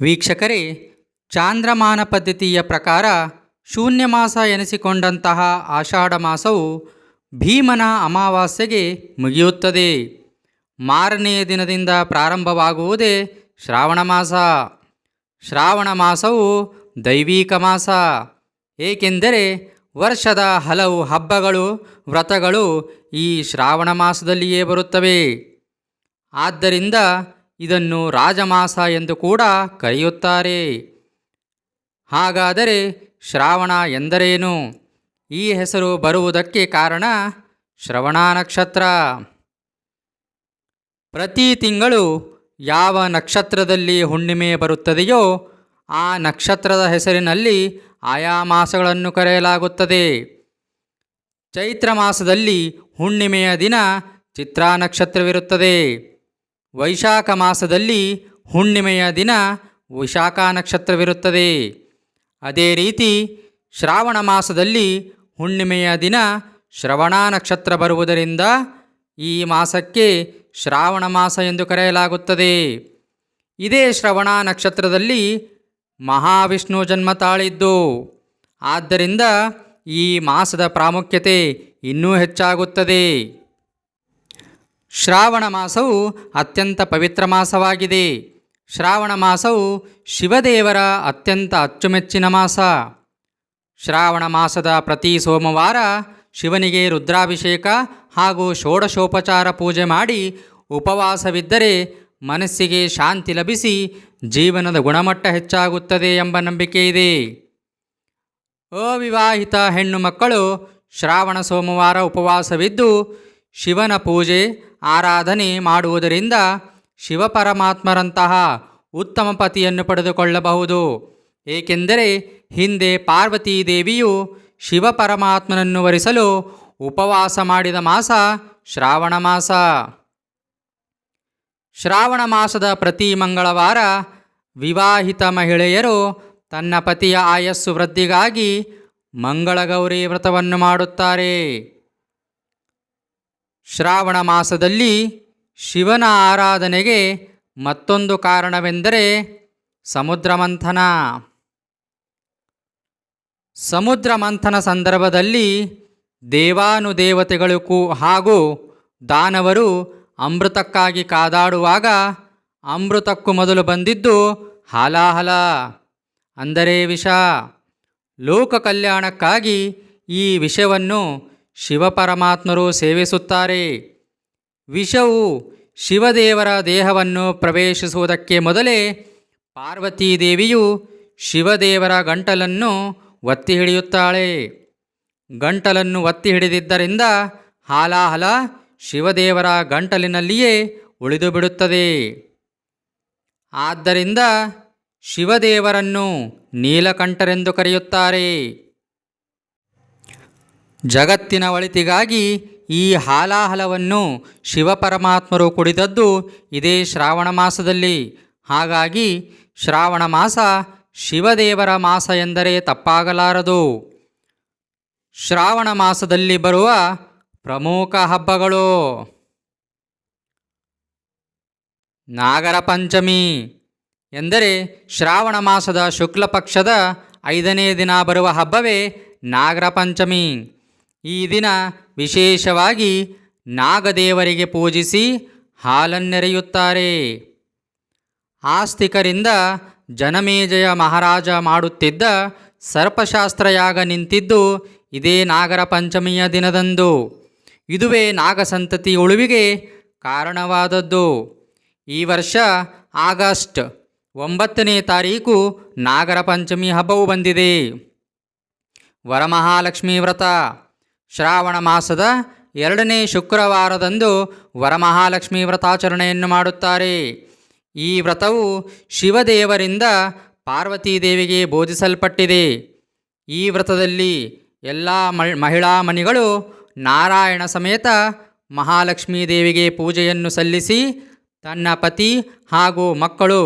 ವೀಕ್ಷಕರೇ, ಚಾಂದ್ರಮಾನ ಪದ್ಧತಿಯ ಪ್ರಕಾರ ಶೂನ್ಯ ಮಾಸ ಎನಿಸಿಕೊಂಡಂತಹ ಆಷಾಢ ಮಾಸವು ಭೀಮನ ಅಮಾವಾಸ್ಯೆಗೆ ಮುಗಿಯುತ್ತದೆ. ಮಾರನೆಯ ದಿನದಿಂದ ಪ್ರಾರಂಭವಾಗುವುದೇ ಶ್ರಾವಣ ಮಾಸ. ಶ್ರಾವಣ ಮಾಸವು ದೈವಿಕ ಮಾಸ. ಏಕೆಂದರೆ ವರ್ಷದ ಹಲವು ಹಬ್ಬಗಳು, ವ್ರತಗಳು ಈ ಶ್ರಾವಣ ಮಾಸದಲ್ಲಿಯೇ ಬರುತ್ತವೆ. ಆದ್ದರಿಂದ ಇದನ್ನು ರಾಜಮಾಸ ಎಂದು ಕೂಡ ಕರೆಯುತ್ತಾರೆ. ಹಾಗಾದರೆ ಶ್ರಾವಣ ಎಂದರೇನು? ಈ ಹೆಸರು ಬರುವುದಕ್ಕೆ ಕಾರಣ ಶ್ರವಣ ನಕ್ಷತ್ರ. ಪ್ರತಿ ತಿಂಗಳು ಯಾವ ನಕ್ಷತ್ರದಲ್ಲಿ ಹುಣ್ಣಿಮೆ ಬರುತ್ತದೆಯೋ ಆ ನಕ್ಷತ್ರದ ಹೆಸರಿನಲ್ಲಿ ಆಯಾ ಮಾಸಗಳನ್ನು ಕರೆಯಲಾಗುತ್ತದೆ. ಚೈತ್ರ ಮಾಸದಲ್ಲಿ ಹುಣ್ಣಿಮೆಯ ದಿನ ಚಿತ್ರಾ ನಕ್ಷತ್ರವಿರುತ್ತದೆ. ವೈಶಾಖ ಮಾಸದಲ್ಲಿ ಹುಣ್ಣಿಮೆಯ ದಿನ ವಿಶಾಖ ನಕ್ಷತ್ರವಿರುತ್ತದೆ. ಅದೇ ರೀತಿ ಶ್ರಾವಣ ಮಾಸದಲ್ಲಿ ಹುಣ್ಣಿಮೆಯ ದಿನ ಶ್ರವಣ ನಕ್ಷತ್ರ ಬರುವುದರಿಂದ ಈ ಮಾಸಕ್ಕೆ ಶ್ರಾವಣ ಮಾಸ ಎಂದು ಕರೆಯಲಾಗುತ್ತದೆ. ಇದೇ ಶ್ರವಣ ನಕ್ಷತ್ರದಲ್ಲಿ ಮಹಾವಿಷ್ಣು ಜನ್ಮ ತಾಳಿದ್ದು. ಆದ್ದರಿಂದ ಈ ಮಾಸದ ಪ್ರಾಮುಖ್ಯತೆ ಇನ್ನೂ ಹೆಚ್ಚಾಗುತ್ತದೆ. ಶ್ರಾವಣ ಮಾಸವು ಅತ್ಯಂತ ಪವಿತ್ರ ಮಾಸವಾಗಿದೆ. ಶ್ರಾವಣ ಮಾಸವು ಶಿವದೇವರ ಅತ್ಯಂತ ಅಚ್ಚುಮೆಚ್ಚಿನ ಮಾಸ. ಶ್ರಾವಣ ಮಾಸದ ಪ್ರತಿ ಸೋಮವಾರ ಶಿವನಿಗೆ ರುದ್ರಾಭಿಷೇಕ ಹಾಗೂ ಷೋಡಶೋಪಚಾರ ಪೂಜೆ ಮಾಡಿ ಉಪವಾಸವಿದ್ದರೆ ಮನಸ್ಸಿಗೆ ಶಾಂತಿ ಲಭಿಸಿ ಜೀವನದ ಗುಣಮಟ್ಟ ಹೆಚ್ಚಾಗುತ್ತದೆ ಎಂಬ ನಂಬಿಕೆ ಇದೆ. ಅವಿವಾಹಿತ ಹೆಣ್ಣು ಮಕ್ಕಳು ಶ್ರಾವಣ ಸೋಮವಾರ ಉಪವಾಸವಿದ್ದು ಶಿವನ ಪೂಜೆ, ಆರಾಧನೆ ಮಾಡುವುದರಿಂದ ಶಿವಪರಮಾತ್ಮರಂತಹ ಉತ್ತಮ ಪತಿಯನ್ನು ಪಡೆದುಕೊಳ್ಳಬಹುದು. ಏಕೆಂದರೆ ಹಿಂದೆ ಪಾರ್ವತೀ ದೇವಿಯು ಶಿವಪರಮಾತ್ಮನನ್ನು ವರಿಸಲು ಉಪವಾಸ ಮಾಡಿದ ಮಾಸ ಶ್ರಾವಣ ಮಾಸ. ಶ್ರಾವಣ ಮಾಸದ ಪ್ರತಿ ಮಂಗಳವಾರ ವಿವಾಹಿತ ಮಹಿಳೆಯರು ತನ್ನ ಪತಿಯ ಆಯಸ್ಸು ವೃದ್ಧಿಗಾಗಿ ಮಂಗಳಗೌರಿ ವ್ರತವನ್ನು ಮಾಡುತ್ತಾರೆ. ಶ್ರಾವಣ ಮಾಸದಲ್ಲಿ ಶಿವನ ಆರಾಧನೆಗೆ ಮತ್ತೊಂದು ಕಾರಣವೆಂದರೆ ಸಮುದ್ರ ಮಂಥನ. ಸಮುದ್ರ ಮಂಥನ ಸಂದರ್ಭದಲ್ಲಿ ದೇವಾನುದೇವತೆಗಳು ಕೂ ಹಾಗೂ ದಾನವರು ಅಮೃತಕ್ಕಾಗಿ ಕಾದಾಡುವಾಗ ಅಮೃತಕ್ಕೂ ಮೊದಲು ಬಂದಿದ್ದು ಹಾಲಾಹಲ, ಅಂದರೆ ವಿಷ. ಲೋಕ ಕಲ್ಯಾಣಕ್ಕಾಗಿ ಈ ವಿಷವನ್ನು ಶಿವಪರಮಾತ್ಮರು ಸೇವಿಸುತ್ತಾರೆ. ವಿಷವು ಶಿವದೇವರ ದೇಹವನ್ನು ಪ್ರವೇಶಿಸುವುದಕ್ಕೆ ಮೊದಲೇ ಪಾರ್ವತೀ ದೇವಿಯು ಶಿವದೇವರ ಗಂಟಲನ್ನು ಒತ್ತಿ ಹಿಡಿಯುತ್ತಾಳೆ ಗಂಟಲನ್ನು ಒತ್ತಿ ಹಿಡಿದಿದ್ದರಿಂದ ಹಾಲಾಹಲ ಶಿವದೇವರ ಗಂಟಲಿನಲ್ಲಿಯೇ ಉಳಿದು ಬಿಡುತ್ತದೆ ಆದ್ದರಿಂದ ಶಿವದೇವರನ್ನು ನೀಲಕಂಠರೆಂದು ಕರೆಯುತ್ತಾರೆ. ಜಗತ್ತಿನ ಒಳಿತಿಗಾಗಿ ಈ ಹಾಲಾಹಲವನ್ನು ಶಿವಪರಮಾತ್ಮರು ಕುಡಿದದ್ದು ಇದೇ ಶ್ರಾವಣ ಮಾಸದಲ್ಲಿ. ಹಾಗಾಗಿ ಶ್ರಾವಣ ಮಾಸ ಶಿವದೇವರ ಮಾಸ ಎಂದರೆ ತಪ್ಪಾಗಲಾರದು. ಶ್ರಾವಣ ಮಾಸದಲ್ಲಿ ಬರುವ ಪ್ರಮುಖ ಹಬ್ಬಗಳು ನಾಗರ ಪಂಚಮಿ ಎಂದರೆ ಶ್ರಾವಣ ಮಾಸದ ಶುಕ್ಲ ಪಕ್ಷದ ಐದನೇ ದಿನ ಬರುವ ಹಬ್ಬವೇ ನಾಗರ ಪಂಚಮಿ. ಈ ದಿನ ವಿಶೇಷವಾಗಿ ನಾಗದೇವರಿಗೆ ಪೂಜಿಸಿ ಹಾಲನ್ನೆರೆಯುತ್ತಾರೆ. ಆಸ್ತಿಕರಿಂದ ಜನಮೇಜಯ ಮಹಾರಾಜ ಮಾಡುತ್ತಿದ್ದ ಸರ್ಪಶಾಸ್ತ್ರಯಾಗ ನಿಂತಿದ್ದು ಇದೇ ನಾಗರ ಪಂಚಮಿಯ ದಿನದಂದು. ಇದುವೇ ನಾಗಸಂತತಿ ಉಳುವಿಗೆ ಕಾರಣವಾದದ್ದು. ಈ ವರ್ಷ ಆಗಸ್ಟ್ ಒಂಬತ್ತನೇ ತಾರೀಕು ನಾಗರ ಪಂಚಮಿ ಹಬ್ಬವು ಬಂದಿದೆ. ವರಮಹಾಲಕ್ಷ್ಮೀ ವ್ರತ. ಶ್ರಾವಣ ಮಾಸದ ಎರಡನೇ ಶುಕ್ರವಾರದಂದು ವರಮಹಾಲಕ್ಷ್ಮಿ ವ್ರತಾಚರಣೆಯನ್ನು ಮಾಡುತ್ತಾರೆ. ಈ ವ್ರತವು ಶಿವದೇವರಿಂದ ಪಾರ್ವತೀದೇವಿಗೆ ಬೋಧಿಸಲ್ಪಟ್ಟಿದೆ. ಈ ವ್ರತದಲ್ಲಿ ಎಲ್ಲ ಮಹಿಳಾ ಮಣಿಗಳು ನಾರಾಯಣ ಸಮೇತ ಮಹಾಲಕ್ಷ್ಮೀ ದೇವಿಗೆ ಪೂಜೆಯನ್ನು ಸಲ್ಲಿಸಿ ತನ್ನ ಪತಿ ಹಾಗೂ ಮಕ್ಕಳು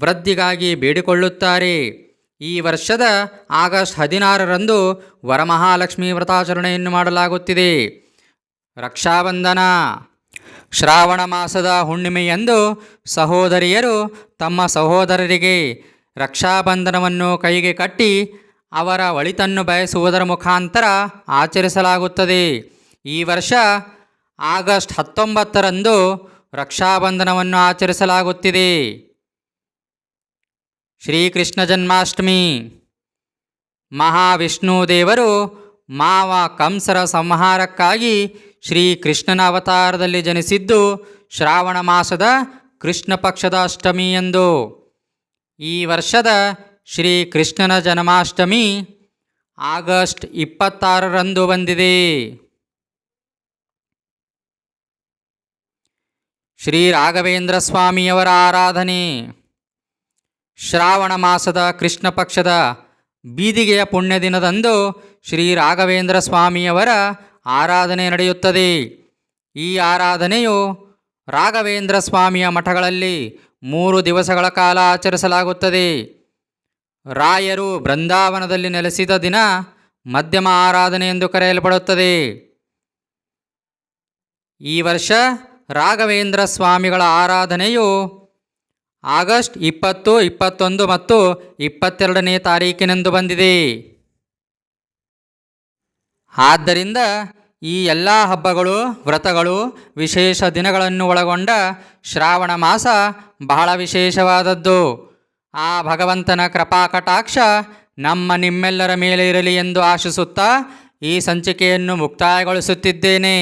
ವೃದ್ಧಿಗಾಗಿ ಬೇಡಿಕೊಳ್ಳುತ್ತಾರೆ. ಈ ವರ್ಷದ ಆಗಸ್ಟ್ ಹದಿನಾರರಂದು ವರಮಹಾಲಕ್ಷ್ಮಿ ವ್ರತಾಚರಣೆಯನ್ನು ಮಾಡಲಾಗುತ್ತಿದೆ. ರಕ್ಷಾಬಂಧನ ಶ್ರಾವಣ ಮಾಸದ ಹುಣ್ಣಿಮೆಯಂದು ಸಹೋದರಿಯರು ತಮ್ಮ ಸಹೋದರರಿಗೆ ರಕ್ಷಾಬಂಧನವನ್ನು ಕೈಗೆ ಕಟ್ಟಿ ಅವರ ಒಳಿತನ್ನು ಬಯಸುವುದರ ಮುಖಾಂತರ ಆಚರಿಸಲಾಗುತ್ತದೆ. ಈ ವರ್ಷ ಆಗಸ್ಟ್ ಹತ್ತೊಂಬತ್ತರಂದು ರಕ್ಷಾಬಂಧನವನ್ನು ಆಚರಿಸಲಾಗುತ್ತಿದೆ. ಶ್ರೀಕೃಷ್ಣ ಜನ್ಮಾಷ್ಟಮಿ. ಮಹಾವಿಷ್ಣು ದೇವರು ಮಾವ ಕಂಸರ ಸಂಹಾರಕ್ಕಾಗಿ ಶ್ರೀಕೃಷ್ಣನ ಅವತಾರದಲ್ಲಿ ಜನಿಸಿದ್ದು ಶ್ರಾವಣ ಮಾಸದ ಕೃಷ್ಣ ಪಕ್ಷದ ಅಷ್ಟಮಿ ಎಂದು. ಈ ವರ್ಷದ ಶ್ರೀಕೃಷ್ಣನ ಜನ್ಮಾಷ್ಟಮಿ ಆಗಸ್ಟ್ ಇಪ್ಪತ್ತಾರರಂದು ಬಂದಿದೆ. ಶ್ರೀ ರಾಘವೇಂದ್ರ ಸ್ವಾಮಿಯವರ ಆರಾಧನೆ. ಶ್ರಾವಣ ಮಾಸದ ಕೃಷ್ಣ ಪಕ್ಷದ ಬೀದಿಗೆಯ ಪುಣ್ಯ ದಿನದಂದು ಶ್ರೀ ರಾಘವೇಂದ್ರ ಸ್ವಾಮಿಯವರ ಆರಾಧನೆ ನಡೆಯುತ್ತದೆ. ಈ ಆರಾಧನೆಯು ರಾಘವೇಂದ್ರ ಸ್ವಾಮಿಯ ಮಠಗಳಲ್ಲಿ ಮೂರು ದಿವಸಗಳ ಕಾಲ ಆಚರಿಸಲಾಗುತ್ತದೆ. ರಾಯರು ಬೃಂದಾವನದಲ್ಲಿ ನೆಲೆಸಿದ ದಿನ ಮಧ್ಯಮ ಆರಾಧನೆ ಎಂದು ಕರೆಯಲ್ಪಡುತ್ತದೆ. ಈ ವರ್ಷ ರಾಘವೇಂದ್ರ ಸ್ವಾಮಿಗಳ ಆರಾಧನೆಯು ಆಗಸ್ಟ್ ಇಪ್ಪತ್ತು, ಇಪ್ಪತ್ತೊಂದು ಮತ್ತು ಇಪ್ಪತ್ತೆರಡನೇ ತಾರೀಕಿನಂದು ಬಂದಿದೆ. ಆದ್ದರಿಂದ ಈ ಎಲ್ಲ ಹಬ್ಬಗಳು, ವ್ರತಗಳು, ವಿಶೇಷ ದಿನಗಳನ್ನು ಒಳಗೊಂಡ ಶ್ರಾವಣ ಮಾಸ ಬಹಳ ವಿಶೇಷವಾದದ್ದು. ಆ ಭಗವಂತನ ಕೃಪಾ ಕಟಾಕ್ಷ ನಮ್ಮ ನಿಮ್ಮೆಲ್ಲರ ಮೇಲೆ ಇರಲಿ ಎಂದು ಆಶಿಸುತ್ತಾ ಈ ಸಂಚಿಕೆಯನ್ನು ಮುಕ್ತಾಯಗೊಳಿಸುತ್ತಿದ್ದೇನೆ.